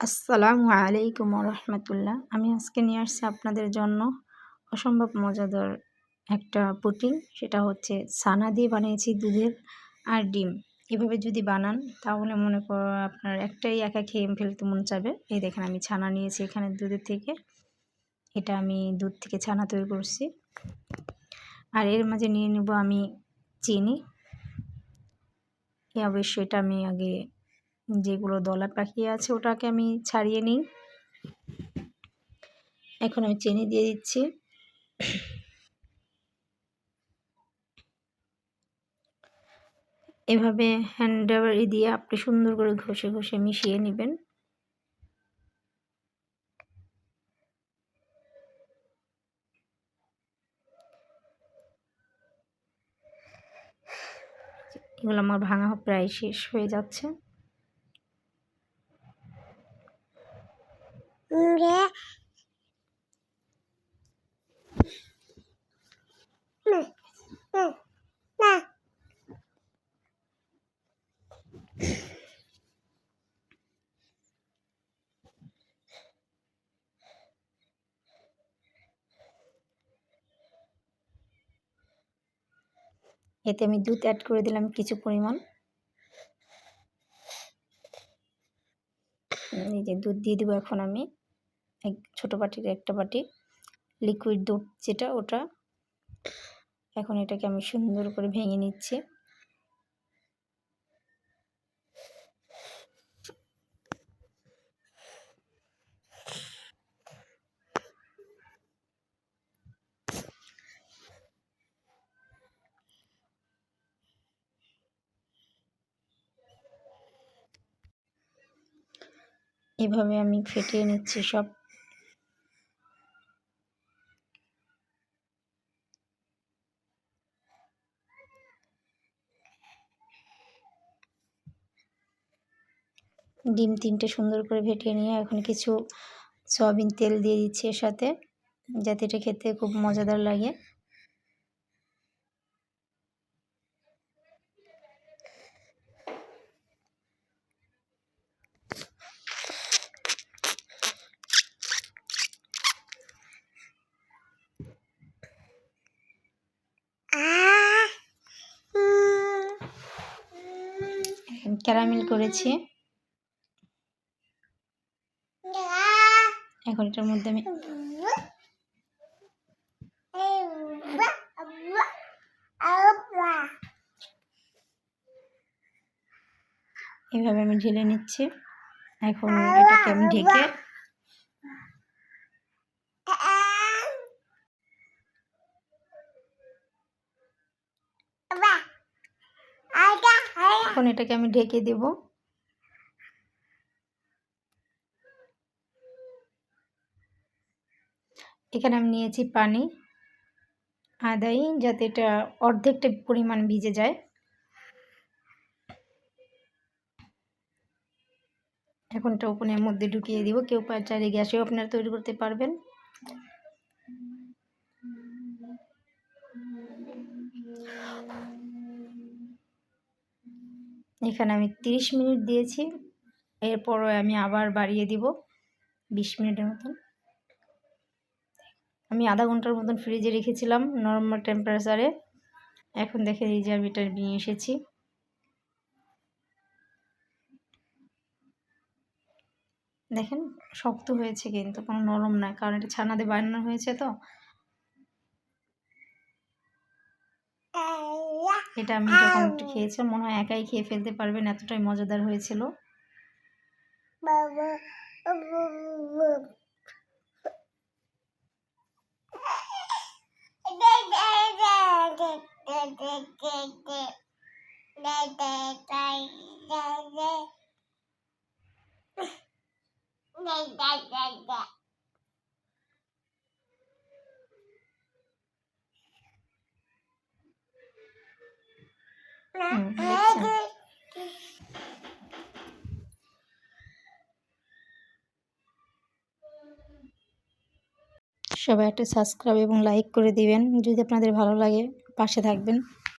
আসসালামু আলাইকুম রহমতুল্লাহ আমি আজকে নিয়ে আসছি আপনাদের জন্য অসম্ভব মজাদার একটা পুটিং সেটা হচ্ছে ছানা দিয়ে বানিয়েছি দুধের আর ডিম। এভাবে যদি বানান, তাহলে মনে করো আপনার একটাই একা খেয়ে ফেলতে মন চাবে এই দেখেন, আমি ছানা নিয়েছি এখানে দুধের থেকে। এটা আমি দুধ থেকে ছানা তৈরি করছি। আর এর মাঝে নিয়ে নেব আমি চিনি। অবশ্যই এটা আমি আগে যেগুলো দলা পাকিয়ে আছে ওটাকে আমি ছাড়িয়ে নিই। এখন আমি চিনি দিয়ে দিচ্ছি। এভাবে হ্যান্ডাবারি দিয়ে আপনি সুন্দর করে ঘষে ঘষে মিশিয়ে নেবেন। এগুলো আমার ভাঙা প্রায় শেষ হয়ে যাচ্ছে। Nah, nah, nah. এতে আমি দুধ অ্যাড করে দিলাম কিছু পরিমাণ। এই যে দুধ দিয়ে দেবো এখন আমি। এক ছোটো বাটির একটা বাটি লিকুইড দুধ যেটা ওটা। এখন এটাকে আমি সুন্দর করে ভেঙে নিচ্ছি। এভাবে আমি ফেটিয়ে নিচ্ছি সব। ডিম তিনটে সুন্দর করে ভেটিয়ে নিয়ে এখন কিছু সয়াবিন তেল দিয়ে দিচ্ছি এর সাথে যাতে এটা খেতে খুব মজাদার লাগে। ক্যারামেল করেছি। এখন এটার মধ্যে আমি এভাবে আমি ঢেলে নিচ্ছি। এখন এটাকে আমি ঢেকে এখন এটাকে আমি ঢেকে দেব। এখানে আমি নিয়েছি পানি, আদাই, যাতে এটা অর্ধেকটা পরিমাণ ভিজে যায়। এখন এটা ওপেনের মধ্যে ঢুকিয়ে দিব, কেউ চাইলে গ্যাসেও আপনারা তৈরি করতে পারবেন। এখানে আমি 30 মিনিট দিয়েছি, এরপরও আমি আবার বাড়িয়ে দিব 20 মিনিটের মতন। আধা ঘণ্টার মতন ফ্রিজে রেখেছিলাম নর্মাল টেম্পারেচারে এখন দেখে এই যে আমি এটা নিয়ে এসেছি। দেখেন, শক্ত হয়েছে কিন্তু, কোনো নরম নয়, কারণ এটা ছানা দিয়ে বানানো হয়েছে তো। এটা আমি যখন খেয়েছিলাম, মনে হয় একাই খেয়ে ফেলতে পারবেন, এতটাই মজাদার হয়েছিল। সবাই একটা সাবস্ক্রাইব এবং লাইক করে দিবেন। যদি আপনাদের ভালো লাগে পাশে থাকবেন।